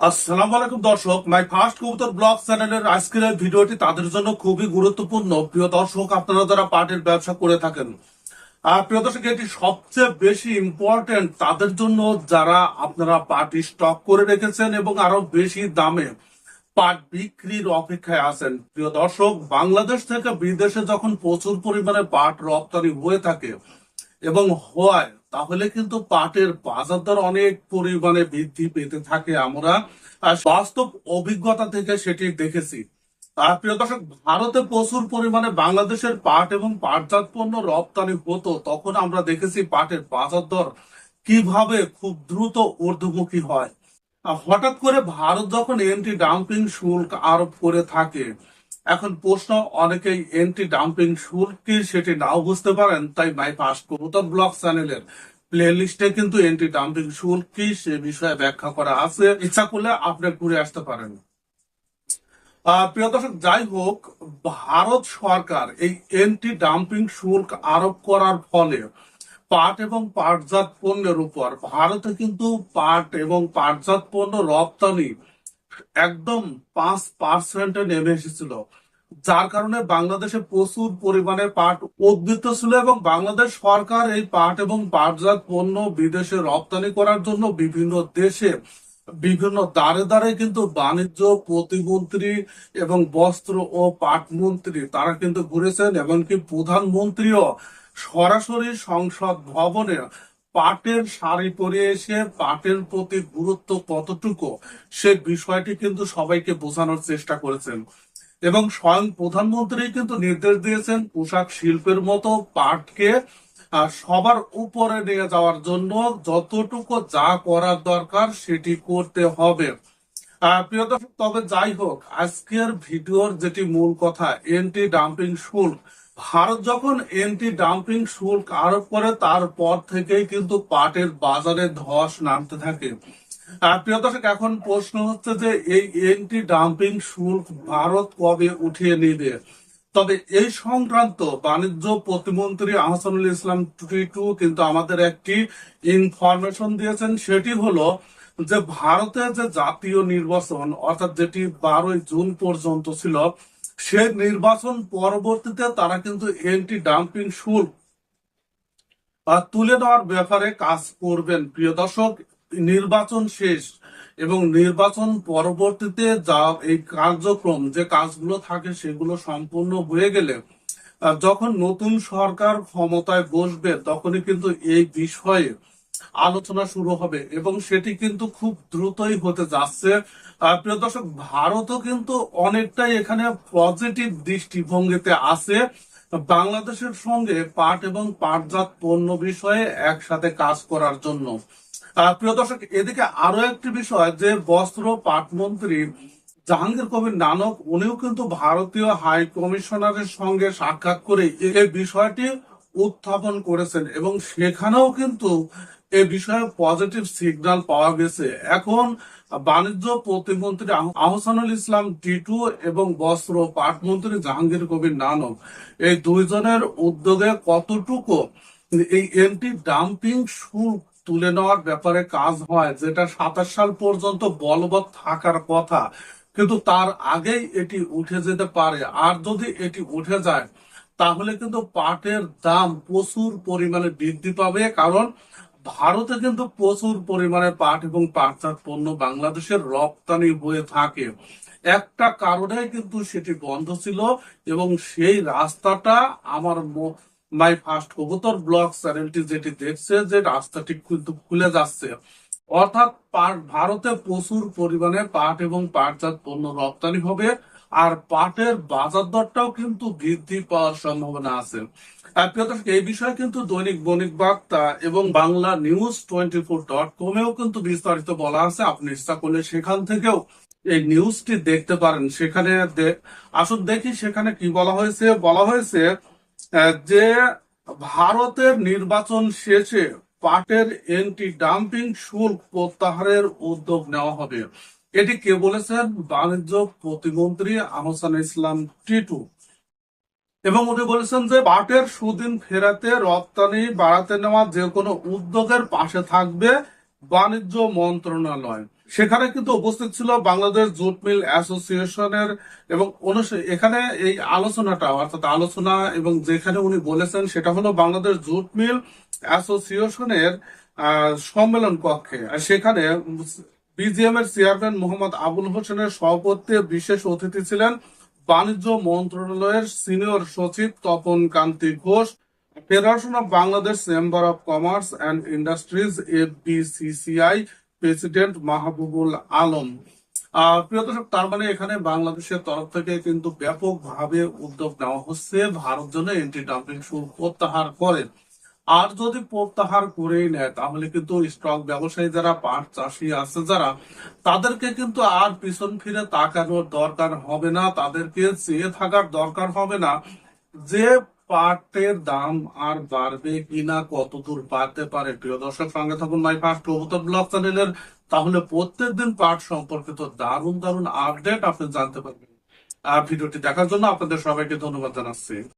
আসসালামু আলাইকুম দর্শক মাই ফার্স্ট কবুতর ব্লগ চ্যানেলের আজকের ভিডিওটি তাদের জন্য খুবই গুরুত্বপূর্ণ। প্রিয় দর্শক, আপনারা যারা পাটের ব্যবসা করে থাকেন, আর প্রিয় দর্শক, এটি সবচেয়ে বেশি ইম্পর্টেন্ট তাদের জন্য যারা আপনারা পাট স্টক করে রেখেছেন এবং আরও বেশি দামে পাট বিক্রির অপেক্ষায় আছেন। প্রিয় দর্শক, বাংলাদেশ থেকে বিদেশে যখন প্রচুর পরিমাণে পাট রপ্তানি হয়ে থাকে এবং হয়, তাহলে কিন্তু পাটের বাজার দর অনেক পরিমাণে বৃদ্ধি পেতে থাকে আমরা। বাস্তব অভিজ্ঞতা থেকে সেটি দেখেছি। আর প্রিয় দর্শক, ভারতে প্রচুর পরিমাণে বাংলাদেশের পাট এবং পাটজাত পণ্য রপ্তানি হতো, তখন আমরা দেখেছি পাটের বাজার দর কীভাবে খুব দ্রুত ঊর্ধ্বমুখী হয়। হঠাৎ করে ভারত যখন এন্টি ডাম্পিং শুল্ক আরোপ করে থাকে এখন প্রশ্ন, অনেকেই এন্টি ডাম্পিং শুল্ক কি সেটি নাও বুঝতে পারেন, তাই ফার্স্ট কবুতর ব্লগ চ্যানেলের প্লে লিস্টে কিন্তু এন্টি ডাম্পিং শুল্ক কি সে বিষয়ে ব্যাখ্যা করা আছে। ইচ্ছা করলে আপনি ঘুরে আসতে পারেন। প্রিয় দর্শক, যাই হোক, ভারত সরকার এই এন্টি ডাম্পিং শুল্ক আরোপ করার ফলে পাট এবং পাটজাত পণ্যের উপর, ভারতে কিন্তু পাট এবং পাটজাত পণ্য রপ্তানি একদম পাঁচ পার্সেন্টে নেমে এসেছিল। যার কারণে বাংলাদেশে প্রচুর পরিমাণে পাট উদ্বৃত্ত ছিল এবং বাংলাদেশ সরকার এই পাট এবং পাটজাত পণ্য বিদেশে রপ্তানি করার জন্য বিভিন্ন দেশে বিভিন্ন দ্বারে দ্বারে কিন্তু বাণিজ্য প্রতিমন্ত্রী এবং বস্ত্র ও পাট মন্ত্রী তারা কিন্তু ঘুরেছেন, এমনকি প্রধানমন্ত্রীও সরাসরি সংসদ ভবনে পাটের শাড়ি পরে এসে পাটের প্রতি গুরুত্ব কতটুকু, সে বিষয়টি কিন্তু সবাইকে বোঝানোর চেষ্টা করেছেন। এবং স্বয়ং প্রধানমন্ত্রী কিন্তু নির্দেশ দিয়েছেন পোশাক শিল্পের মতো পাটকে সবার উপরে নিয়ে যাওয়ার জন্য যতটুকু যা করার দরকার সেটি করতে হবে। প্রিয় দর্শক, তবে যাই হোক, আজকের ভিডিওর যেটি মূল কথা এন্টি ডাম্পিং শুল্ক ভারত যখন এন্টি ডাম্পিং শুল্ক আরোপ করে, তারপর থেকেই কিন্তু পাটের বাজারে ধস নামতে থাকে। প্রিয় দর্শক, এখন প্রশ্ন হচ্ছে যে, এই এন্টি ডাম্পিং শুল্ক ভারত কবে উঠিয়ে নেবে? তবে এই সংক্রান্ত বাণিজ্য প্রতিমন্ত্রী আহসানুল ইসলাম টুটু কিন্তু আমাদের একটি ইনফরমেশন দিয়েছেন। সেটি হলো যে, ভারতে যে জাতীয় নির্বাচন, অর্থাৎ যেটি বারোই জুন পর্যন্ত ছিল সে নির্বাচন পরবর্তীতে তারা কিন্তু এন্টি ডাম্পিং শুল্ক তুলে নেওয়ার ব্যাপারে কাজ করবেন। প্রিয় দর্শক, নির্বাচন শেষ এবং নির্বাচন পরবর্তীতে যা এই কার্যক্রম, যে কাজগুলো থাকে সেগুলো সম্পূর্ণ হয়ে গেলে যখন নতুন সরকার ক্ষমতায় বসবে তখনই কিন্তু এই বিষয়ে আলোচনা শুরু হবে এবং সেটি কিন্তু খুব দ্রুতই হতে যাচ্ছে। প্রিয় দর্শক, ভারতও কিন্তু অনেকটাই এখানে পজিটিভ দৃষ্টিভঙ্গিতে আছে। বাংলাদেশের সঙ্গে পাট এবং পাটজাত পণ্য বিষয়ে একসাথে কাজ করার জন্য। প্রিয় দর্শক, এদিকে আরও একটি বিষয় যে বস্ত্র পাট মন্ত্রী জাহাঙ্গীর কবির নানক, উনিও কিন্তু ভারতীয় হাই কমিশনারের সঙ্গে সাক্ষাৎ করে এই বিষয়টি উত্থাপন করেছেন এবং সেখানেও কিন্তু এ বিষয়ে পজিটিভ সিগন্যাল পাওয়া গেছে। এখন বাণিজ্য প্রতিমন্ত্রী আহসানুল ইসলাম টিটু এবং বস্ত্র পাট মন্ত্রী জাহাঙ্গীর কবির নানক, এই দুইজনের উদ্যোগে কতটুকু এই এন্টি ডাম্পিং শুল্ক তুলে নেওয়ার ব্যাপারে কাজ হয়, যেটা সাতাশ সাল পর্যন্ত বলবৎ থাকার কথা, কিন্তু তার আগেই এটি উঠে যেতে পারে। আর যদি এটি উঠে যায়, তাহলে কিন্তু পাটের দাম প্রচুর পরিমাণে বৃদ্ধি পাবে, কারণ ভারতে কিন্তু প্রচুর পরিমাণে পাট এবং পাটজাত পণ্য বাংলাদেশের রপ্তানি হয়ে থাকে। একটা কারণে কিন্তু সেটি বন্ধ ছিল এবং সেই রাস্তাটা আমার মাই ফার্স্ট কবুতর ব্লগ চ্যানেলটি যেটি দেখছে যে রাস্তাটি কিন্তু খুলে যাচ্ছে। অর্থাৎ ভারতে প্রচুর পরিমাণে পাট এবং পাটজাত পণ্য রপ্তানি হবে। আর পাটের বাজার দরটাও কিন্তু বৃদ্ধি পাওয়ার সম্ভাবনা আছে। এই বিষয়ে কিন্তু দৈনিক বণিক বার্তা এবং Bangla news twenty four dot কমেও কিন্তু বিস্তারিত বলা আছে। আপনি ইচ্ছা করলে সেখান থেকেও এই নিউজটি দেখতে পারেন। সেখানে আসুন দেখি সেখানে কি বলা হয়েছে। বলা হয়েছে যে ভারতের নির্বাচন শেষে পাটের এন্টি ডাম্পিং শুল্ক প্রত্যাহারের উদ্যোগ নেওয়া হবে। এটি কে বলেছেন? বাণিজ্য প্রতিমন্ত্রী আহসান ইসলাম টিটু। এবং উনি বলেছেন যে পাটের সুদিন ফেরাতে রপ্তানি বাড়াতে নেওয়া যে কোনো উদ্যোগের পাশে থাকবে বাণিজ্য মন্ত্রণালয়। সেখানে কিন্তু উপস্থিত ছিল বাংলাদেশ জুট মিল অ্যাসোসিয়েশনের এবং এখানে এই আলোচনাটা, অর্থাৎ আলোচনা এবং যেখানে উনি বলেছেন সেটা হলো বাংলাদেশ জুট মিল অ্যাসোসিয়েশনের সম্মেলন কক্ষে। সেখানে বিজিএম এর চেয়ারম্যান মোহাম্মদ আবুল হোসেনের সভাপতিত্বে বিশেষ অতিথি ছিলেন বাণিজ্য মন্ত্রণালয়ের সিনিয়র সচিব Tapan Kanti Ghosh, federation of Bangladesh chamber of commerce and industries FBCCI president Mahbubul Alam. প্রিয় দর্শক, তার মানে এখানে বাংলাদেশের তরফ থেকে কিন্তু ব্যাপকভাবে উদ্যোগ নেওয়া হচ্ছে, ভারত জন্য এন্টি ডাম্পিং শুল্ক প্রত্যাহার করে আর যদি প্রত্যাহার করেই নেয়, তাহলে কিন্তু স্টক ব্যবসায়ী যারা, পাট চাষি আছে যারা, তাদেরকে কিন্তু আর পিছন ফিরে তাকানোর দরকার হবে না। তাদেরকে চেয়ে থাকার দরকার হবে না যে পাটের দাম আর বাড়বে কিনা, কতদূর বাড়তে পারে। প্রিয় দর্শক, সঙ্গে থাকুন মাই ফার্স্ট কবুতর ব্লগ চ্যানেলের। তাহলে প্রত্যেকদিন পাট সম্পর্কিত দারুণ দারুণ আপডেট আপনি জানতে পারবেন। আর ভিডিওটি দেখার জন্য আপনাদের সবাইকে ধন্যবাদ জানাচ্ছি।